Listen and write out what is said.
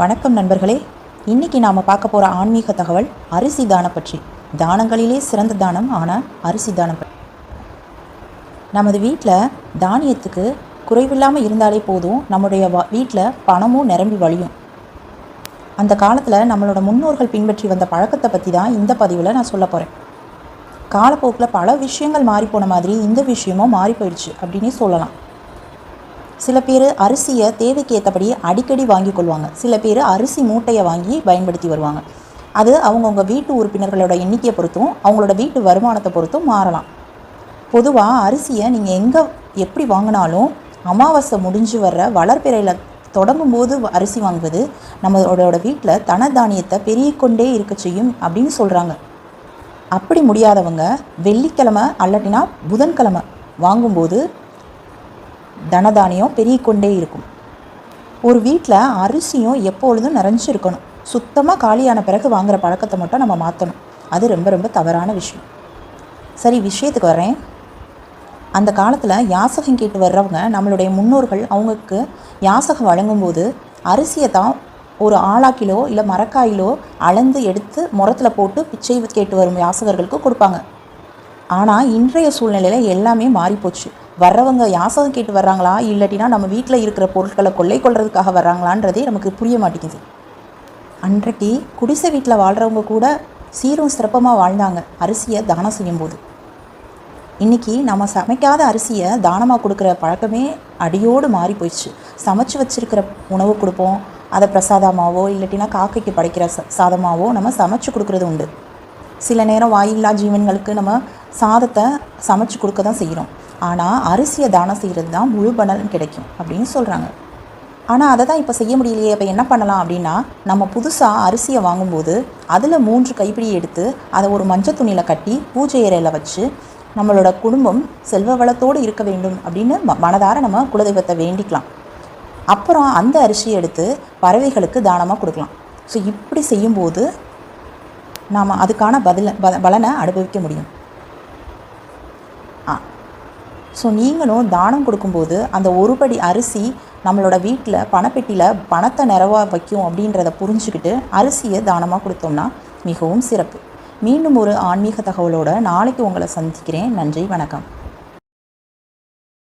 வணக்கம் நண்பர்களே. இன்னைக்கு நாம் பார்க்க போகிற ஆன்மீக தகவல் அரிசி தானம் பற்றி. தானங்களிலே சிறந்த தானம் ஆனால் அரிசி தானம் பற்றி. நமது வீட்டில் தானியத்துக்கு குறைவில்லாமல் இருந்தாலே போதும் நம்முடைய வீட்டில் பணமும் நிரம்பி வழியும். அந்த காலத்தில் நம்மளோட முன்னோர்கள் பின்பற்றி வந்த பழக்கத்தை பற்றி தான் இந்த பதிவில் நான் சொல்ல போகிறேன் காலப்போக்கில் பல விஷயங்கள் மாறிப்போன மாதிரி இந்த விஷயமும் மாறி போயிடுச்சு அப்படின்னே சொல்லலாம். சில பேர் அரிசியை தேவைக்கு ஏற்றபடி அடிக்கடி வாங்கி கொள்வாங்க. சில பேர் அரிசி மூட்டையை வாங்கி பயன்படுத்தி வருவாங்க. அது அவங்கவுங்க வீட்டு உறுப்பினர்களோட எண்ணிக்கையை பொறுத்தும் அவங்களோட வீட்டு வருமானத்தை பொறுத்தும் மாறலாம். பொதுவாக அரிசியை நீங்கள் எங்கே எப்படி வாங்கினாலும் அமாவாசை முடிஞ்சு வர்ற வளர்பிறையில் தொடங்கும் போது அரிசி வாங்குவது நம்மளோட வீட்டில் தனதானியத்தை பெருகிக்கொண்டே இருக்க செய்யும் அப்படின்னு சொல்கிறாங்க அப்படி முடியாதவங்க வெள்ளிக்கிழமை அல்லட்டினா புதன்கிழமை வாங்கும்போது தனதானியம் பெருகிக்கொண்டே இருக்கும். ஒரு வீட்டில் அரிசியும் எப்பொழுதும் நிறைஞ்சிருக்கணும். சுத்தமாக காலியான பிறகு வாங்குற பழக்கத்தை மட்டும் நம்ம மாற்றணும் அது ரொம்ப ரொம்ப தவறான விஷயம். சரி விஷயத்துக்கு வரேன் அந்த காலத்தில் யாசகம் கேட்டு வர்றவங்க நம்மளுடைய முன்னோர்கள் அவங்களுக்கு யாசகம் வழங்கும்போது அரிசியை தான் ஒரு ஆளாக்கிலோ இல்லை மரக்காயிலோ அளந்து எடுத்து முரத்தில் போட்டு பிச்சை கேட்டு வரும் யாசகர்களுக்கு கொடுப்பாங்க. ஆனால் இன்றைய சூழ்நிலையில் எல்லாமே மாறிப்போச்சு. வர்றவங்க யாசகம் கேட்டு வர்றாங்களா? இல்லாட்டினா நம்ம வீட்டில் இருக்கிற பொருட்களை கொள்ளை கொள்றதுக்காக வர்றாங்களான்றதே நமக்கு புரிய மாட்டேங்குது. அன்றைக்கு குடிசை வீட்டில் வாழ்கிறவங்க கூட சீரும் சிறப்பமாக வாழ்ந்தாங்க. அரிசியை தானம் செய்யும்போது. இன்றைக்கி நம்ம சமைக்காத அரிசியை தானமாக கொடுக்குற பழக்கமே அடியோடு மாறி போயிடுச்சு சமைச்சு வச்சுருக்கிற உணவு கொடுப்போம். அதை பிரசாதமாவோ இல்லாட்டினா காக்கைக்கு படைக்கிற ச சாதமாவோ நம்ம சமைச்சு கொடுக்குறது உண்டு. சில நேரம் வாயில்லா ஜீவன்களுக்கு நம்ம சாதத்தை சமைச்சு கொடுக்க தான் செய்கிறோம் ஆனால் அரிசியை தானம் செய்கிறது தான் முழு பலன் கிடைக்கும் அப்படின்னு சொல்கிறாங்க ஆனால் அதை தான் இப்போ செய்ய முடியலையே இப்போ என்ன பண்ணலாம் அப்படின்னா நம்ம புதுசாக அரிசியை வாங்கும்போது அதில் மூன்று கைப்பிடி எடுத்து அதை ஒரு மஞ்சள் துணியில் கட்டி பூஜை இறையில் வச்சு நம்மளோட குடும்பம் செல்வ வளத்தோடு இருக்க வேண்டும் அப்படின்னு ம மனதார நம்ம குலதெய்வத்தை வேண்டிக்கலாம். அப்புறம் அந்த அரிசியை எடுத்து பறவைகளுக்கு தானமாக கொடுக்கலாம். ஸோ இப்படி செய்யும்போது நாம் அதுக்கான பதில ப பலனை அனுபவிக்க முடியும். ஆ. ஸோ நீங்களும் தானம் கொடுக்கும்போது அந்த ஒரு படி அரிசி நம்மளோட வீட்டில் பணப்பெட்டியில் பணத்தை நிறவா வைக்கும் அப்படின்றத புரிஞ்சுக்கிட்டு அரிசியை தானமாக கொடுத்தோம்னா மிகவும் சிறப்பு. மீண்டும் ஒரு ஆன்மீக தகவலோடு நாளைக்கு உங்களை சந்திக்கிறேன். நன்றி வணக்கம்.